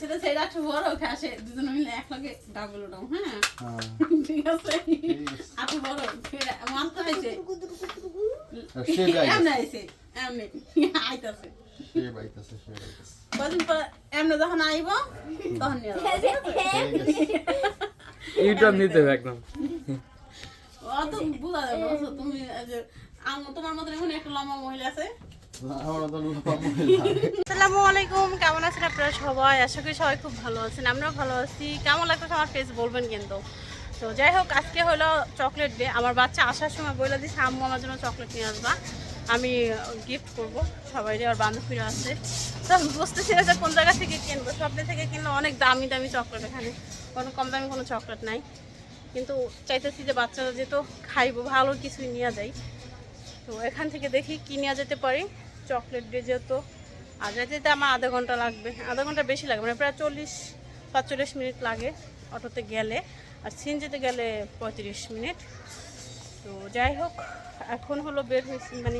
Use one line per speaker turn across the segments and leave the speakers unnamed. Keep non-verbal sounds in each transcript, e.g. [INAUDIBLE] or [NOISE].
সেটা সেটা একটু বড় খাসে দুজন মিলে এক ডাবল উঠাও হ্যাঁ?
হ্যাঁ।
ঠিক আছে? আপু বড় মানতে হয়েছে। এমনি আইছে এমনি আইতাছে।
সে বাইতেছে সে বাইতেছে
কদিন পর এমনি যখন আইব তখন নিয়ে
ইউটিউব নিতে হবে একদম।
অত বুঝা যাবে তুমি তোমার মতো এমন একটা লম্বা মহিলা আছে। আসসালামু আলাইকুম, কেমন আছেন আপনারা সবাই? আশা করি সবাই খুব ভালো আছেন, আমরাও ভালো আছি। কেমন লাগতেছে আমার ফেস বলবেন কিন্তু। তো যাই হোক, আজকে হলো চকলেট ডে আমার বাচ্চা আসার সময় বলে দিচ্ছে আম্মু আমার জন্য চকলেট নিয়ে আসবা। আমি গিফট করব সবাই আর বান্ধবীরা আছে। তো বুঝতেছি না যে কোন জায়গা থেকে কিনবো। স্বপ্নে থেকে কিনলে অনেক দামি দামি চকলেট এখানে। কোনো কম দামি কোনো চকলেট নাই। কিন্তু চাইতেছি যে বাচ্চারা যেহেতু খাইবো, ভালো কিছুই নিয়ে যাই। তো এখান থেকে দেখি কি নেওয়া যেতে পারি। চকলেট ডে যেহেতু। আর যেতে যেতে আমার আধা ঘণ্টা লাগবে। আধা ঘণ্টা বেশি লাগবে মানে প্রায় চল্লিশ, পাঁচচল্লিশ মিনিট লাগে অটোতে গেলে। আর সিনজিতে গেলে পঁয়ত্রিশ মিনিট। তো যাই হোক, এখন হলো বের হয়েছি মানে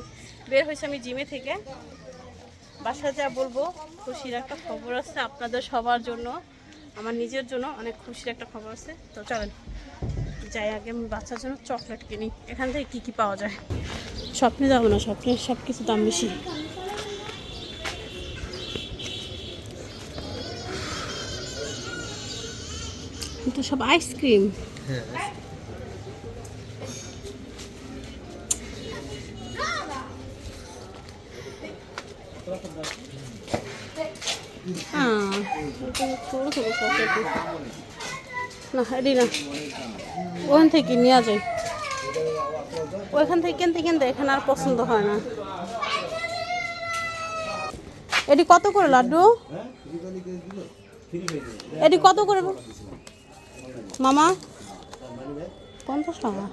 বের হয়েছে আমি জিমে থেকে। বাসায় যা বলব, খুশির একটা খবর আছে আপনাদের সবার জন্য, আমার নিজের জন্য অনেক খুশির একটা খবর আছে। তো চলেন, যাই আগে আমি বাচ্চার জন্য চকলেট কিনি। এখান থেকে কী কী পাওয়া যায়? স্বপ্নে যাব না স্বপ্নে সব কিছু দাম বেশি। তো সব আইসক্রিম হ্যাঁ। না ওখান থেকে নেওয়া যায় ওইখান থেকে কিনতে কিনতে এখানে আর পছন্দ হয় না। এটি কত করে লাড্ডু? এটি কত করে? মামা? পঞ্চাশ টাকা।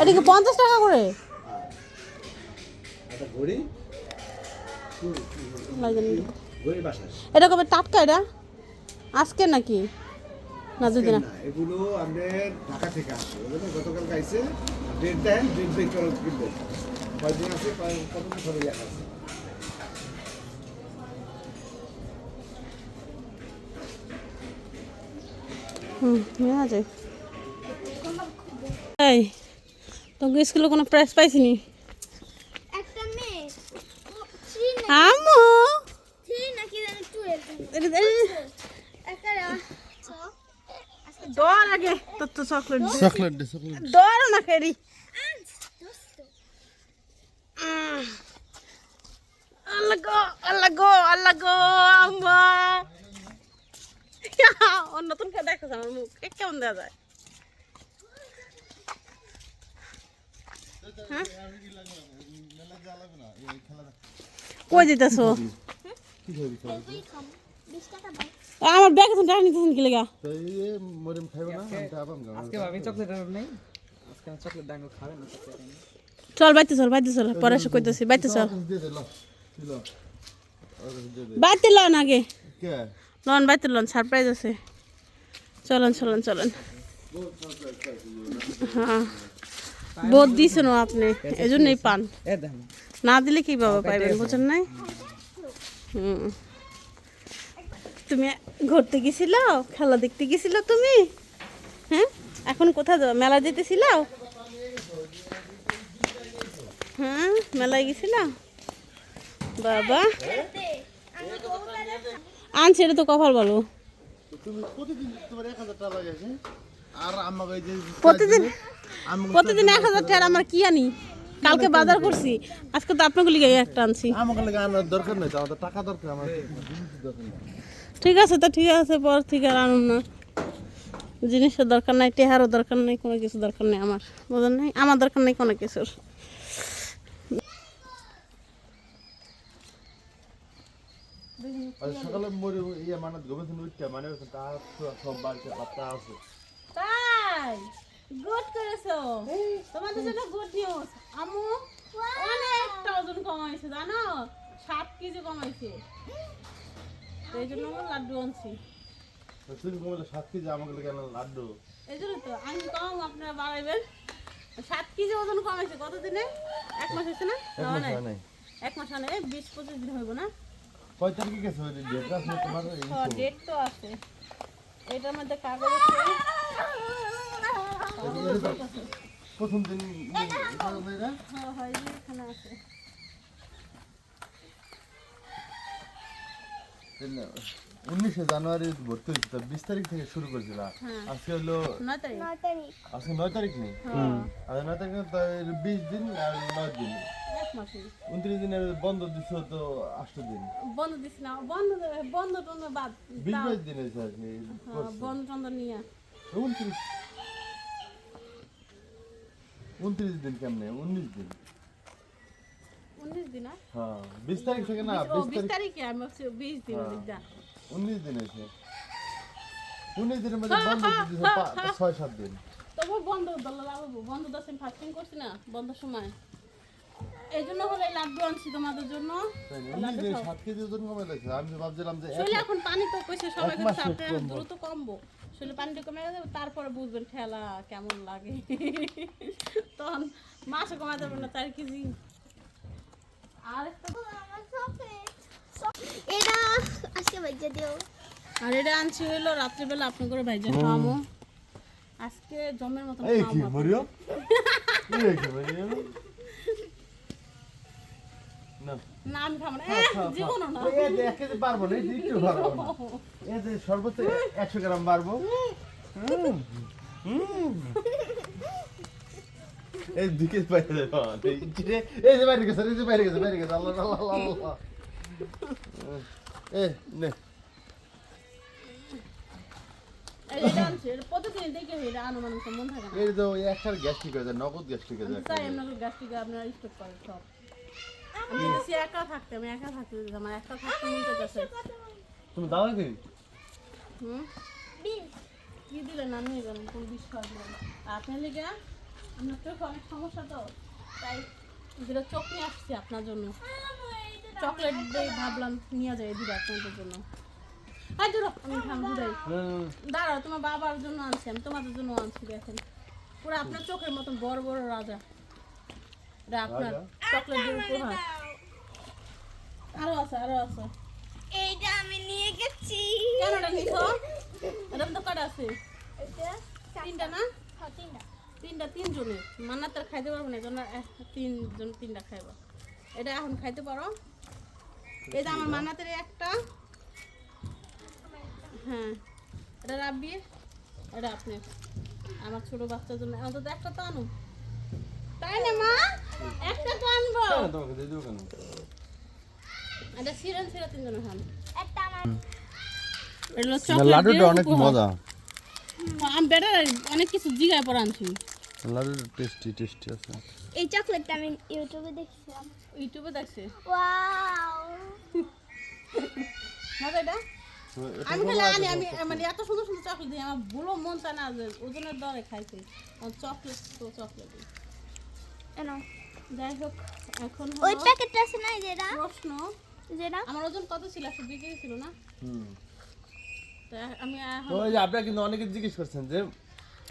এটি কি পঞ্চাশ টাকা করে?
বাসায়।
এটা কবে টাটকা এটা? আজকে নাকি? না যদি না
না এগুলো আমাদের ঢাকা থেকে আসে বুঝলেন? গতকাল গাইছে ডেট দেন ডেট কিনবো। কয়দিন আছে? লেখা আছে?
এই তোকে স্কুলে কোনো প্রাইজ পাইছিনি
একটা মেয়ে থ্রি না
আম্মু
থ্রি নাকি জানি টুয়েলভ
এটা দে-
একটা
দৌড় আগে তোর তো চকলেট
চকলেট দে। চকলেট
দৌড় না খেরি আল্লাহ গো আল্লাহ গো আল্লাহ গো আম্মা। ও নতুন করে দেখো আমার মুখ। কেমন দেওয়া যায়? হ্যাঁ? কই যেতেছো?
কি
আমার ব্যাগ এখন টাকা নিতেছেন কি লেগা?
তো এই মরিম খাইব না আমি তো আবাম গাম
আজকে ভাবি চকলেট আর নেই। আজকে আমি চকলেট দাঙ্গো খাবে না
চল বাইতে চল বাইতে চল পরে এসে কইতেছি বাইতে চল।
দে দে ল ছিল আর দে দে
বাইতে লন আগে।
কে?
লন বাইতে লন সারপ্রাইজ আছে। চলন চলন চলন। হ্যাঁ। বোধ দিছেন আপনি এই জন্যই পান না দিলে কীভাবে পাইবেন বুঝেন নাই? হুম। তুমি ঘুরতে গেছিল? খেলা দেখতে গেছিল তুমি? হ্যাঁ? এখন কোথায় যাও মেলা যেতেছিল? হ্যাঁ? মেলায় গেছিল? বাবা। আনছে এটা তো কপাল বলো
প্রতিদিন তোমার 1000 টাকা লাগে আছে। আর আমাকে এই যে
প্রতিদিন এক হাজার টাকা আমার কি আনি? কালকে বাজার করছি। আজকে তো আপনাকে লিগে একটা আনছি।
আমাকে লাগে আনার দরকার নেই টাকা দরকার আমার
ঠিক আছে তো ঠিক আছে পর থেকে আর আনুন না। জিনিসের দরকার নাই টেহারও দরকার নেই কোনো কিছু দরকার নেই আমার বোঝেন নাই? আমার দরকার নেই কোনো কিছুর।
সকালে মরে ইয়ে মানে গোবিন্দ উঠতে মানে তার সব বাড়িতে পাত্তা আছে।
তাই? গুড করেছ। তোমাদের জন্য গুড নিউজ আমু অনেকটা ওজন কমাইছে জানো? সাত কেজি কমাইছে। তো এই জন্য আমার লাড্ডু আনছি
তুমি কমলে সাত কেজি আমাকে লাগে লাড্ডু
এই জন্য তো আমি কম আপনারা বাড়াইবেন সাত কেজি ওজন কমাইছে কতদিনে এক মাস হয়েছে না
এক মাস হয়
মানে বিশ পঁচিশ দিন হইব না
কয় তারিখে গেছে ডেট আছে তোমার
হ্যাঁ
তো।
ডেট তো আছে এটার মধ্যে কাগজ আছে
প্রথম দিন?
হ্যাঁ হয় এখানে আছে
উনিশে জানুয়ারি ভর্তি হয়েছে তো বিশ তারিখ থেকে শুরু করেছিল।
হ্যাঁ।
আজকে হলো
নয় তারিখ।
নয় তারিখ।
আজকে নয় তারিখ নেই?
হ্যাঁ।
আর নয় তারিখ বিশ দিন আর নয় দিন। উনত্রিশ দিনের বন্ধ দিচ্ছ তো আষ্ট দিন।
বন্ধ দিস না বন্ধ বন্ধ টন্ধ বাদ
বিশ বাইশ দিন হয়েছে আর কি
হ্যাঁ, বন্ধ টন্ধ নিয়ে।
উনত্রিশ উনত্রিশ দিন কেমনে? উনিশ দিন।
দিন আর
হ্যাঁ বিশ তারিখ থেকে না
ও
বিশ
বিশ
তারিখ
তারিখে আমি ভাবছি বিশ দিন
হ্যাঁ।
দিকটা
উনিশ দিন হয়েছে উনিশ দিনের মধ্যে
হ্যাঁ,
বন্ধ
হ্যাঁ,
দিয়েছে
হ্যাঁ,
পা-
হ্যাঁ।
ছয় সাত দিন।
তবু বন্ধ দল লাগাবো বন্ধ দশ দিন ফাস্টিং করছি না বন্ধ সময়। এই জন্য হলে লাড্ডু আনছি তোমাদের জন্য।
তাই না? উনিশ দিন সাত কেজি ওজন কমে গেছে আমি তো ভাবছিলাম যে এক-
এখন পানি তো কইছে সবাই কিন্তু
কমবো।
দ্রুত কমবো। শরীরে পানিটা কমে গেছে তারপরে বুঝবেন ঠেলা কেমন লাগে। তখন মাসে কমাতে পারবেন না চার কেজি। আর একটা
এটা আজকে দিও।
আর এটা আনছি হইল রাত্রিবেলা আপনি করে ভাইজা খাওয়ামো আজকে জমের মতন
এই কি
খাওয়ামো
মরিও এই কি মরিও না।
না আমি খাব না।
খাও,
এহ,
খাও, খাও।
জীবনও না।
এই যে পারব না এই একটু পারব না। এই যে সর্বোচ্চ একশো গ্রাম পারব। হুম, হুম। [LAUGHS] এই দিকে বাইরে এই যে- বাইরে গেছে এই যে বাইরে গেছে বাইরে গেছে আল্লাহ আল্লাহ আল্লাহ আল্লাহ এ নে। নগদ গ্যাস ঠিক যায়
তাই আপনার স্টক করেন সব। আমি একা থাকতে একা আমার একা থাকতে মন চাইতেছে
তুমি দাও কি
হুম?
বিল
কি দিলেন? আমি কোন আপনার লিগে? আপনার চোখে অনেক সমস্যা তো তাই যেটা চোখ নিয়ে আসছি আপনার জন্য। চকলেট দিয়ে ভাবলাম নিয়ে যাই দিবে আপনাদের জন্য। আর ধরো আমি খাম দুটাই দাঁড়াও তোমার বাবার জন্য আনছি আমি তোমাদের জন্য আনছি দেখেন। পুরো আপনার চোখের মতন বড় বড় রাজা। এটা আপনার চকলেট দিয়ে উপহার। আরও আছে আরও আছে।
এইটা আমি নিয়ে গেছি।
কেন এটা নিছো? এটা তো কটা আছে? তিনটা না?
হ্যাঁ, তিনটা।
তিনটা তিনজনের মান্না তার খাইতে পারব না এজন্য তিনজন তিনটা খাইব। এটা এখন খাইতে পারো। এটা আমার মান্নাতের একটা। হ্যাঁ এটা রাব্বি এটা আপনি আমার ছোট বাচ্চার জন্য। অন্তত একটা তো আনো তাই না মা? একটা তো আনব। এটা সিরেন সিরা তিনজনের খান।
একটা আমার
এটা chocolate দিয়ে
মজা।
আমি বেটার অনেক কিছু জিগায় পর আনছি।
লাড্ডু টেস্টি টেস্টি আছে।
এই চকলেটটা আমি ইউটিউবে দেখছিলাম।
ইউটিউবে দেখছে।
ওয়াও
মজা এটা? আমি খালি আনি আমি মানে এত সুন্দর সুন্দর চকলেট দিই আমার ভুলো মন চায় না যে ওজনের দরে খাইতে চকলেট তো চকলেট
কেন?
যাই হোক এখন
ওই প্যাকেটটা আছে না যেটা
প্রশ্ন।
যেটা
আমার ওজন কত ছিল? একশো দুই কেজি ছিল না?
হুম।
আমি
আপনারা কিন্তু অনেকে জিজ্ঞেস করছেন যে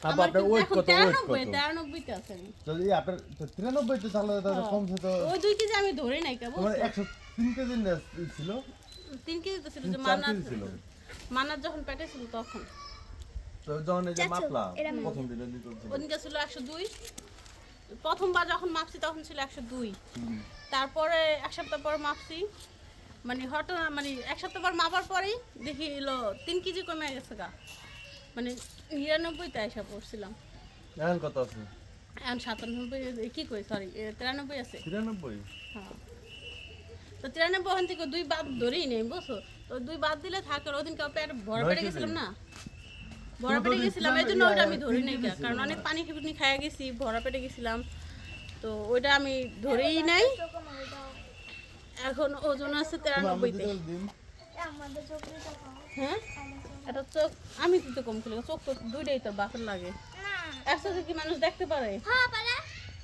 আপু আপনার ওয়েট কত ওয়েট কত?
তেরানব্বই তেরানব্বইতে আছে।
যদি আপনার তো তিরানব্বই তাহলে তাহলে কমছে তো
ওই দুই কেজি আমি ধরে নাই কেবল।
তোমার একশো তিন কেজি ছিল।
তিন কেজি তো ছিল যে
চার
মান্নাত
কেজি ছিল।
মান্নাত যখন পেটে ছিল তখন।
তো যখন এই যে মাপলা প্রথম দিনে দিত
ওদিনকে ছিল। একশো দুই। প্রথমবার যখন মাপছি তখন ছিল একশো দুই।
হুম।
তারপরে এক সপ্তাহ পর মাপছি। মানে হঠাৎ মানে এক সপ্তাহ পর মাপার পরেই দেখি তিন কেজি কমে গেছে গা। মানে নিরানব্বইতে এসে পড়ছিলাম।
এখন কত আছে?
এখন সাতানব্বই কি কই সরি তিরানব্বই আছে।
তিরানব্বই?
হ্যাঁ। তো তিরানব্বই ওখান থেকে দুই বাদ ধরেই নেই বুঝছ? তো দুই বাদ দিলে থাকে ওদিন কাউ পেট ভরা পেটে গেছিলাম না? ভরা পেটে গেছিলাম এই জন্য ওইটা আমি ধরি নাই কারণ অনেক। পানি খিপুনি খাইয়া গেছি ভরা পেটে গেছিলাম। তো ওইটা আমি ধরেই নাই। এখন ওজন আছে তিরানব্বইতে হ্যাঁ? এটা চোখ আমি তো কম ছিল চোখ তো দুইটাই তোর বাপের লাগে। একসাথে কি মানুষ দেখতে পারে?
হ্যাঁ পারে।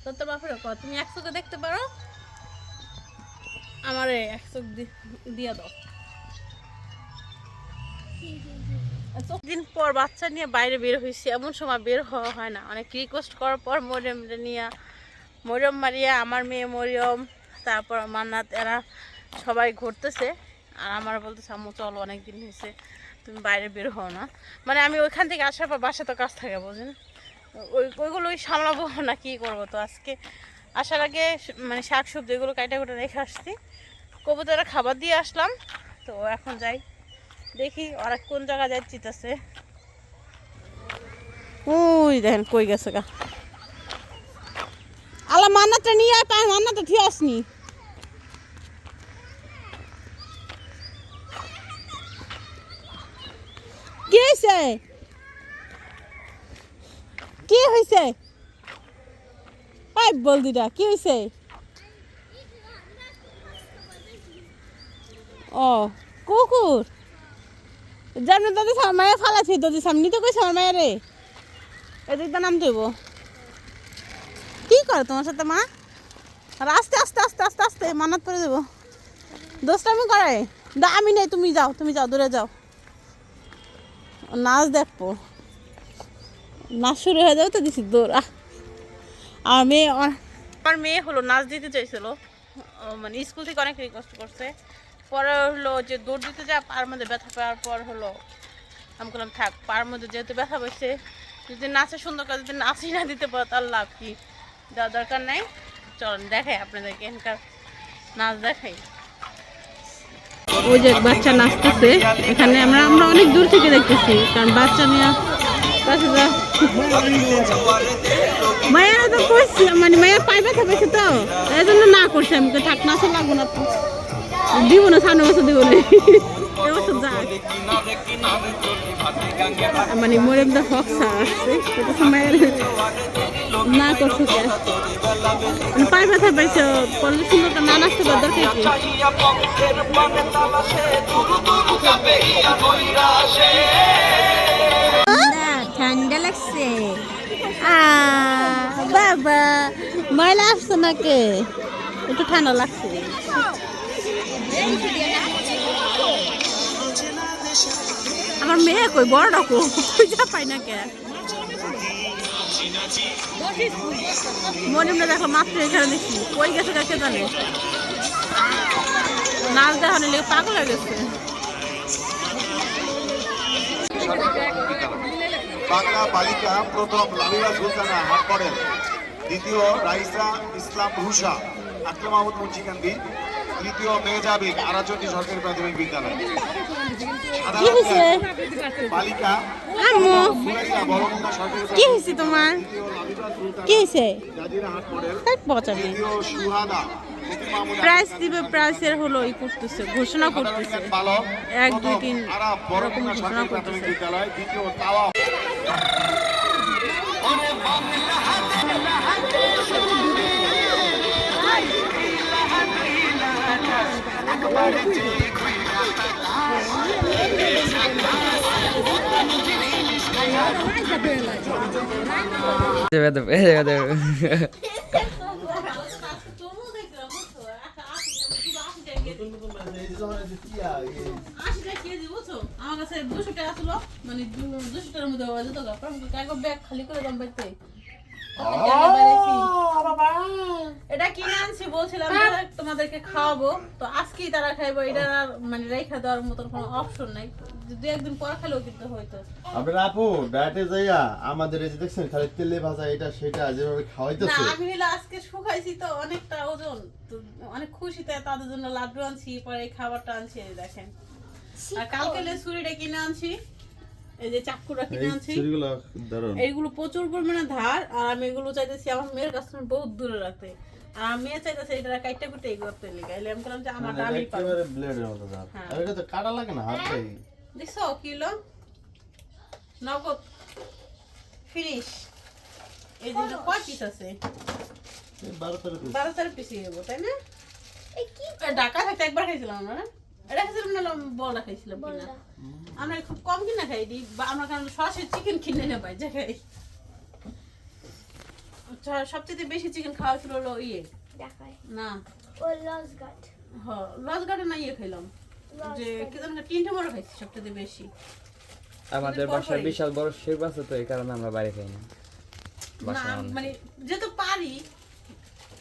তো তোর বাপের কর তুমি এক চোখে দেখতে পারো? আমারে এক চোখ দিয়া দাও। দিন পর বাচ্চা নিয়ে বাইরে বের হয়েছি এমন সময় বের হওয়া হয় না। অনেক রিকোয়েস্ট করার পর মরিয়ম নিয়ে মরিয়ম মারিয়া আমার মেয়ে মরিয়ম তারপর মান্নাত এরা সবাই ঘুরতেছে। আর আমার বলতে আম্মু, চলো অনেক দিন হয়েছে, তুমি বাইরে বের হও না। মানে আমি ওইখান থেকে আসার পর বাসা তো কাজ থাকে বুঝেন ওই, ওইগুলোই সামলাবো [LAUGHS] না, কী করব তো আজকে? আসার আগে মানে শাক সবজি এগুলো কাটা কুটে রেখে আসছি। কবুতরা খাবার দিয়ে আসলাম, তো এখন যাই। দেখি ওরা কোন জায়গায় যাই চিতাছে। ওই দেখেন কই গেছে গা। আলা মান্নাটা নিয়ে আয়, পায় মান্নাটা ঠিক আসনি। কি হয়েছে কি হয়েছে পাইপ বল দিটা, কি হয়েছে ও কুকুর যেমন দাদি মায়ের ফালাছি দাদি সামনে তো কইছে আমার মায়ের রে এদিক দিয়ে নাম দেব কি করে তোমার সাথে মা? আর আস্তে আস্তে আস্তে আস্তে আস্তে, মানাত করে দেবো দোস্তামি করে দা, আমি নেই, তুমি যাও তুমি যাও দূরে যাও। নাচ দেখব। নাচ শুরু হয়ে যাবে তো দিছি দৌড়। আমার মেয়ে আমার মেয়ে হলো নাচ দিতে চাইছিল। মানে স্কুল থেকে অনেক রিকোয়েস্ট করছে। পরে হলো যে দৌড় দিতে যা পার মধ্যে ব্যথা পাওয়ার পর হলো আমি বললাম, থাক পার মধ্যে যেহেতু ব্যথা পাইছে যদি নাচে সুন্দর করে, যদি নাচই না দিতে পারো, তার লাভ কি? দেওয়ার দরকার নেই। চলুন, দেখাই আপনাদেরকে এখানকার নাচ দেখাই। ওই যে বাচ্চা নাচতেছে, এখানে আমরা আমরা অনেক দূর থেকে দেখতেছি, কারণ বাচ্চা নিয়ে কাছে যা তো কইছি মানে মায়ের পায়ে ব্যথা পেয়েছে তো, এই জন্য না করছে, আমি তো থাক, নাচা লাগবো না দিব না সামনে বছর দিব না। এবছর যাক মানে মরিয়ম দা ফক্সা আসছে মায়ের না করছে কে? পায়ে ব্যথা পাইছে পড়লে সুন্দর করে না নাচতে পার দরকার কি? ঠান্ডা লাগছে। বাবা ময়লা আসছে নাকি? একটু ঠান্ডা লাগছে। আমার মেয়ে কই বড়টা কো খুঁজা পাই না কে? মনে মনে দেখো, মাত্র এখানে দেখি। কই গেছে কাকে জানে। নাচ দেখানো লেগে পাগল হয়ে গেছে।
বাংলা বালিকা প্রথম লামিয়া সুলতানা হাট করেন। দ্বিতীয় রাইসা ইসলাম রুষা আকরাম মাহমুদ মুন্সিকান্দি তৃতীয় মেজাবিক আরাচন্ডী সরকারি প্রাথমিক বিদ্যালয়।
কি
বালিকা
কি হয়েছে তোমার? কি হয়েছে? প্রাইস দিবে প্রাইসের হলো ই করতেছে ঘোষণা করতেছে। এক, দুই, তিন এরকম ঘোষণা
সরকারি প্রাথমিক
করতেছে।
বিদ্যালয় দ্বিতীয় তাওয়া
বেদব এই
আমার কাছে দুশো টাকা ছিল মানে দুশো টাকার মধ্যে ব্যাগ খালি করে দাম পাইতে এটা কিনে আনছি বলছিলাম তোমাদেরকে খাওয়াবো। তো আজকেই তারা খাইবো এটা মানে রেখা দেওয়ার মতন কোনো অপশন নাই। দু একদিন পর খেলেও কিন্তু হয়তো।
আপনার আপু ডায়েটে যাইয়া আমাদের এই যে দেখছেন খালি তেলে ভাজা এটা সেটা যেভাবে
না
খাওয়াইতেছে।
আমি হলো আজকে শুকাইছি তো অনেকটা ওজন। অনেক খুশিতে তাদের জন্য লাড্ডু আনছি পরে এই খাবারটা আনছি দেখেন। আর কালকে ছুরিটা কিনে আনছি। এই যে চাকুটা কিনে
এই
আনছি এইগুলো প্রচুর পরিমাণে ধার আর আমি এগুলো চাইতেছি আমার মেয়ের কাছ থেকে বহুত দূরে রাখতে। আর মেয়ে চাইতেছে এটা কাইটা কুটে এই করতে লিখে এলে আমি বললাম যে আমারটা আমি পারব।
একেবারে ব্লেডের মতো দাঁত
হ্যাঁ।
আর এটা তো কাটা লাগে না হাতটাই
দেখছ কিলো? নগদ। ফিনিশ এই যে কয় পিস আছে?
বারো তেরো piece।
বারো তেরো পিস তাই না? এ, ঢাকা থাকতে একবার খাইছিলাম আমরা না এটা খাইছিলাম না বলটা খাইছিলাম কিনা। আমরা খুব কম কিনা খাই দিই বা আমরা কারণ সরাসরি চিকেন কিনে নেই বাইরে খাই। সবচেয়ে বেশি চিকেন খাওয়া ছিল হলো ইয়ে। না।
ও
না ইয়ে খাইলাম। যে কি জানি তিনটে বড় খাইছি সবচেয়ে বেশি।
আমাদের। বাসায় বিশাল বড় শেপ আছে তো এই কারণে আমরা বাইরে খাই না।
মানে যেহেতু পারি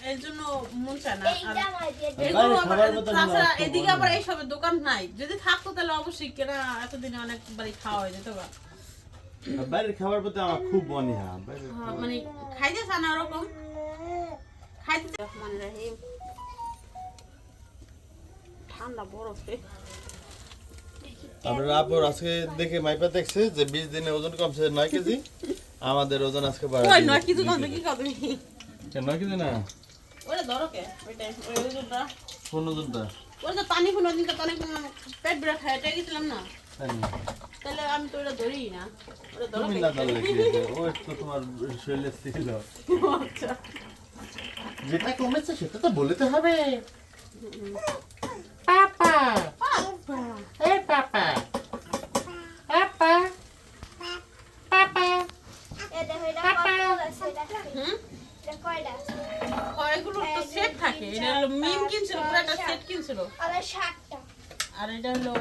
এর জন্য মন চায় না আর
এইটা আমার দিয়ে দে।
এগুলো
বাইরে
আবার
খাবার মতো
তাছাড়া এদিকে আবার এইসবের দোকান নাই। যদি থাকতো তাহলে অবশ্যই কেনা এতদিনে অনেকবারই খাওয়া হয়ে যেত গা।
বাইরের খাবার প্রতি আমার খুব অনীহা
হ্যাঁ, মানে খাইতে চায় ওরকম। খাইতে চায়- রাহিম। ঠান্ডা বরফে
আপনার আপুর আজকে দেখে মাইপা দেখছে যে বিশ দিনে ওজন কমছে নয় কেজি। আমাদের ওজন আজকে
কি
নয় কেজি না?
ওটা ধরো কে? ওই ওজনটা
কোন ওজনটা
ওই যে পানি কোনো দিন তো অনেক পেট বেড়া খাই এটা গেছিলাম না? তাহলে আমি তো ওটা ধরি না?
ও তো তোমার শরীরে ছিল
আচ্ছা।
যেটা কমেছে সেটা তো বলতে হবে। পাপা এ পাপা পাপা পাপা
এ দেখো, এটা কত আছে, এটা?
হুম
এটা কয়টা আছে?
এগুলো তো সেট থাকে এটা হলো মিম কিনছিল পুরো একটা সেট কিনছিল
আর এই ষাটটা।
আর এটা হলো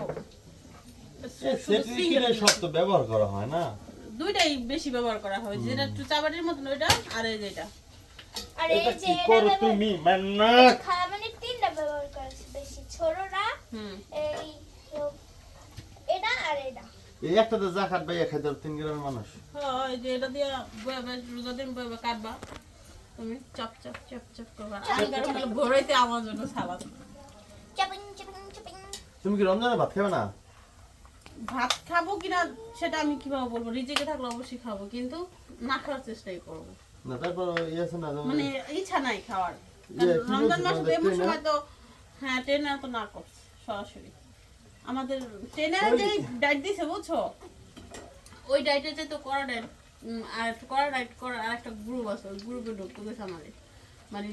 তো ব্যবহার করা হয় না?
দুইটাই বেশি ব্যবহার করা হয় যেটা একটু চাবাটির মতন ওইটা আর এই যেটা।
আর এই যে
করো তুমি মান্নাত
মানে তিনটা ব্যবহার করেছে বেশি ছোটরা এই এটা আর এটা।
এই একটাতে যা কাটবে এক হাজার তিন গ্রামের মানুষ।
হ্যাঁ যে এটা দিয়ে বয়ে বয়ে রোজা দিন বয়ে বয়ে কাটবা। তুমি চপ চপ চপ চপ করবা। আমি ভোরাইতে আমার জন্য সালাদ
তুমি কি রমজানে ভাত খাবে না?
ভাত খাব কিনা সেটা আমি কীভাবে বলব? রিজেকে থাকলে অবশ্যই খাব কিন্তু না খাওয়ার চেষ্টাই করব।
না তারপর ইয়ে আছে না
মানে ইচ্ছা নাই খাওয়ার।
ইয়ে,
রমজান মাসে এমন সময় তো হ্যাঁ ট্রেনে তো না করছে সরাসরি। আমাদের ট্রেনে যে ডাইট দিছে বুঝছ? ওই ডাইটে যে তো করা ডাইট আর করা ডাইট করার আর একটা গ্রুপ আছে ওই গ্রুপে ঢুকতে গেছে আমাদের। মানে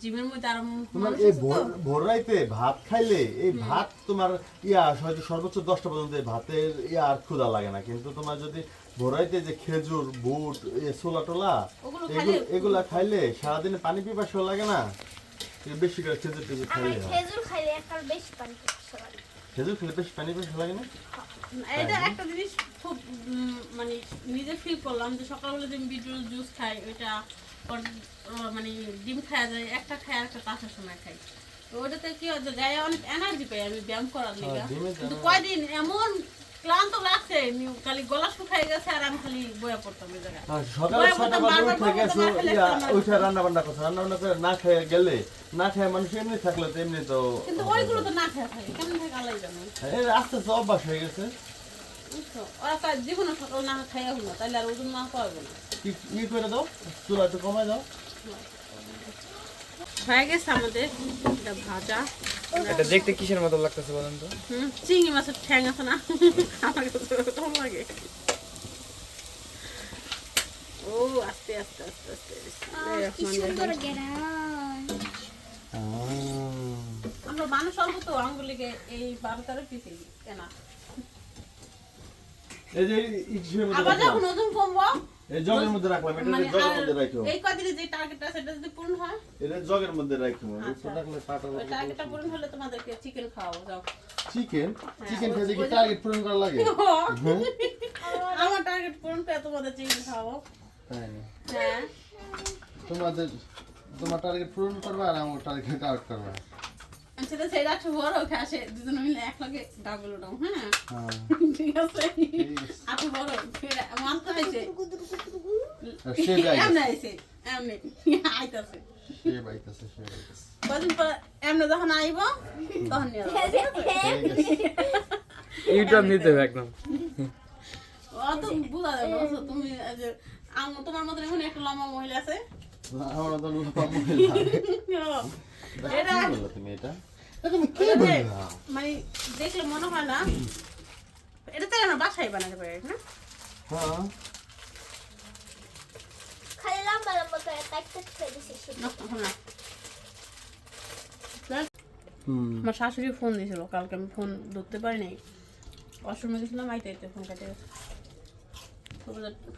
জিমের মধ্যে আরও
তোমার এই ভোর ভোর রাইতে ভাত খাইলে এই ভাত তোমার ইয়া হয়তো সর্বোচ্চ দশটা পর্যন্ত ভাতের ইয়া আর ক্ষুধা লাগে না। কিন্তু তোমার যদি ভোর রাইতে যে খেজুর বুট এ ছোলা টোলা এগুলো
খাইলে-
সারাদিনে পানি পিপাসা লাগে না? বেশি করে খেজুর টেজুর খাইলে।
খেজুর খাইলে একটা বেশি পানি
খেজুর খেলে বেশি পানি পিপাসা লাগে না?
এটা একটা জিনিস খুব মানে নিজে ফিল করলাম যে সকালবেলা যে বিটরুট জুস খাই ওইটা মানে ডিম খাওয়া যায় একটা খাই আর একটা কাঁচার সময় খাই তো ওটাতে কি হয় গায়ে অনেক এনার্জি পাই আমি ব্যায়াম করার লেগে।
হ্যাঁ,
কিন্তু কয়দিন এমন ক্লান্ত লাগছে খালি গলা শুকাই গেছে আর আমি খালি বয়া পড়তাম ওই জায়গায়।
সকালে ছটা বাজে উঠে গেছো
বলব না খেলে একটা
ওইটা রান্না বান্না করছ রান্না বান্না করে না খেয়ে গেলে না খেয়ে মানুষ এমনি থাকলে তো এমনি তো
কিন্তু ওইগুলো তো না খেয়ে থাকে কেমন থাকে আলাই জানো?
এই আস্তে আস্তে অভ্যাস হয়ে গেছে?
ওরা জীবনে সকাল না খাইয়া হলো তাহলে আর ওজন না পারবে না।
ই করে দাও চুলা একটু কমাই দাও
হয়ে গেছে আমাদের এটা ভাজা।
এটা দেখতে কিসের মতো লাগতেছে বলেন তো?
হুম, চিংড়ি মাছের ঠ্যাং আছে না? আমার কাছে ওরকম লাগে। ও আস্তে আস্তে আস্তে আস্তে আমরা মানুষ অল্প তো আঙ্গুলিকে এই বারো তেরো পিসে কেনা। আবার যখন ওজন কমবো
এই জগের মধ্যে রাখলাম এটা
মানে
জগের মধ্যে রাখো
এই কদিনে যে টার্গেটটা সেটা যদি পূরণ হয়?
এটা জগের মধ্যে রাখো
আচ্ছা।
রাখলে
টার্গেটটা পূরণ হলে তোমাদেরকে চিকেন খাওয়াবো যাও।
চিকেন চিকেন খেতে কি টার্গেট পূরণ করা লাগে? [LAUGHS]
আমার টার্গেট পূরণ করে তোমাদের চিকেন খাওয়াবো।
তাই না
হ্যাঁ।
তোমাদের তোমার টার্গেট পূরণ করবে আর আমার টার্গেট আউট করবে।
সেটা সেটা একটু বড় ওকে আসে দুজন মিলে এক লগে ডাবল হ্যাঁ?
হ্যাঁ।
ঠিক আছে? আপু বড় মানতে হয়েছে।
আর সে যাই
এমনি আইছে এমনি আইতাছে।
সে বাইতেছে সে বাইতেছে।
কদিন পর এমনি যখন আইব তখন
নিতে হবে একদম।
অত বুঝা যাবে তুমি তোমার মতন এখন একটা লম্বা মহিলা আছে
আমরা তো লুপা মহিলা
এটা
কি তুমি এটা এটা তুমি কি বললা?
মানে দেখলে মনে হয় না এটা তাই আমরা বাসায় বানাতে পারি না?
হ্যাঁ।
খালি লম্বা লম্বা করে কাটতে দিছে
আমার শাশুড়ি ফোন দিয়েছিল কালকে আমি ফোন ধরতে পারি নাই অসময় গেছিলাম আইতে আইতে ফোন কাটে গেছে।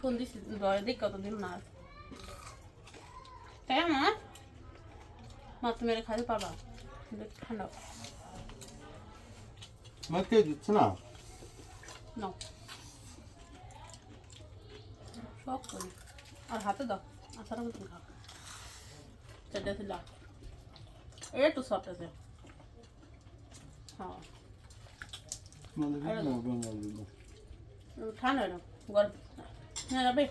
ফোন দিছি দেখ কত দিন না তাই আমার? মা তুমি এটা খাইতে পারবা? ঠান্ডা।
মা কে দিচ্ছে না?
নাও সব করি। আর হাতে দাও। আসার মতন খাও। সেটা ছিল একটু সফট আছে। হ্যাঁ। ঠান্ডা গরম। হ্যাঁ রাবে